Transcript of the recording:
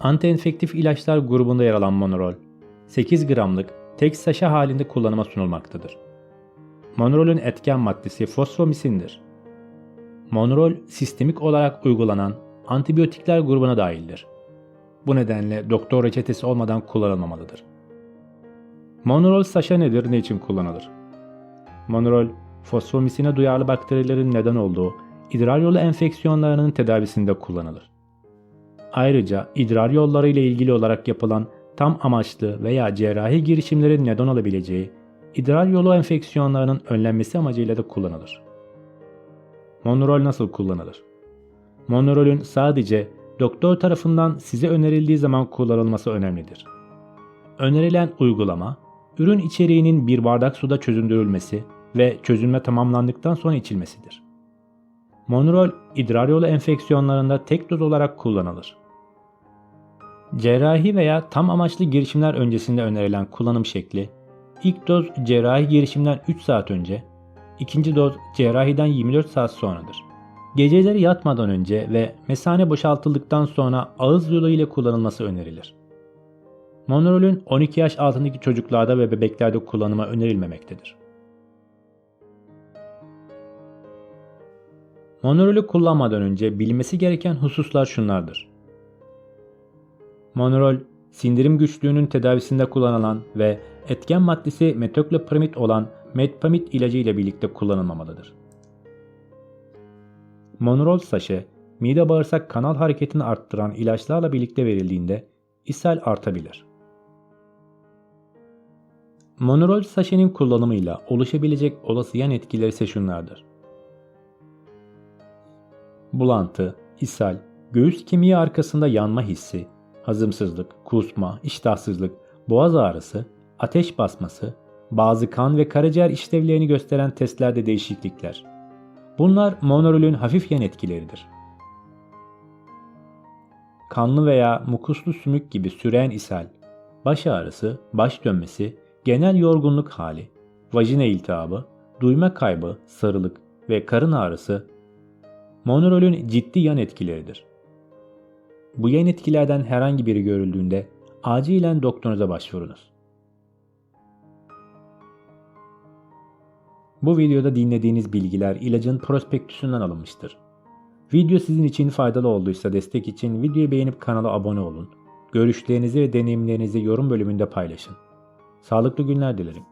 Antienfektif ilaçlar grubunda yer alan Monorol, 8 gramlık tek saşa halinde kullanıma sunulmaktadır. Monorol'ün etken maddesi fosfomisindir. Monorol sistemik olarak uygulanan antibiyotikler grubuna dahildir. Bu nedenle doktor reçetesi olmadan kullanılmamalıdır. Monorol saşa nedir, ne için kullanılır? Monorol, fosfomisine duyarlı bakterilerin neden olduğu idrar yolu enfeksiyonlarının tedavisinde kullanılır. Ayrıca idrar yolları ile ilgili olarak yapılan tam amaçlı veya cerrahi girişimlerin neden olabileceği idrar yolu enfeksiyonlarının önlenmesi amacıyla da kullanılır. Monorol nasıl kullanılır? Monorolün sadece doktor tarafından size önerildiği zaman kullanılması önemlidir. Önerilen uygulama, ürün içeriğinin bir bardak suda çözündürülmesi ve çözülme tamamlandıktan sonra içilmesidir. Monorol, idrar yolu enfeksiyonlarında tek doz olarak kullanılır. Cerrahi veya tam amaçlı girişimler öncesinde önerilen kullanım şekli, ilk doz cerrahi girişimden 3 saat önce, ikinci doz cerrahiden 24 saat sonradır. Geceleri yatmadan önce ve mesane boşaltıldıktan sonra ağız yolu ile kullanılması önerilir. Monorolün 12 yaş altındaki çocuklarda ve bebeklerde kullanıma önerilmemektedir. Monorolü kullanmadan önce bilmesi gereken hususlar şunlardır. Monorol, sindirim güçlüğünün tedavisinde kullanılan ve etken maddesi metoklopramid olan metpamid ilacı ile birlikte kullanılmamalıdır. Monorol saşe, mide bağırsak kanal hareketini arttıran ilaçlarla birlikte verildiğinde ishal artabilir. Monorol saşenin kullanımıyla oluşabilecek olası yan etkileri ise şunlardır. Bulantı, ishal, göğüs kemiği arkasında yanma hissi, hazımsızlık, kusma, iştahsızlık, boğaz ağrısı, ateş basması, bazı kan ve karaciğer işlevlerini gösteren testlerde değişiklikler. Bunlar monorolün hafif yan etkileridir. Kanlı veya mukuslu sümük gibi süren ishal, baş ağrısı, baş dönmesi, genel yorgunluk hali, vajina iltihabı, duyma kaybı, sarılık ve karın ağrısı monorolün ciddi yan etkileridir. Bu yan etkilerden herhangi biri görüldüğünde acilen doktorunuza başvurunuz. Bu videoda dinlediğiniz bilgiler ilacın prospektüsünden alınmıştır. Video sizin için faydalı olduysa destek için videoyu beğenip kanala abone olun. Görüşlerinizi ve deneyimlerinizi yorum bölümünde paylaşın. Sağlıklı günler dilerim.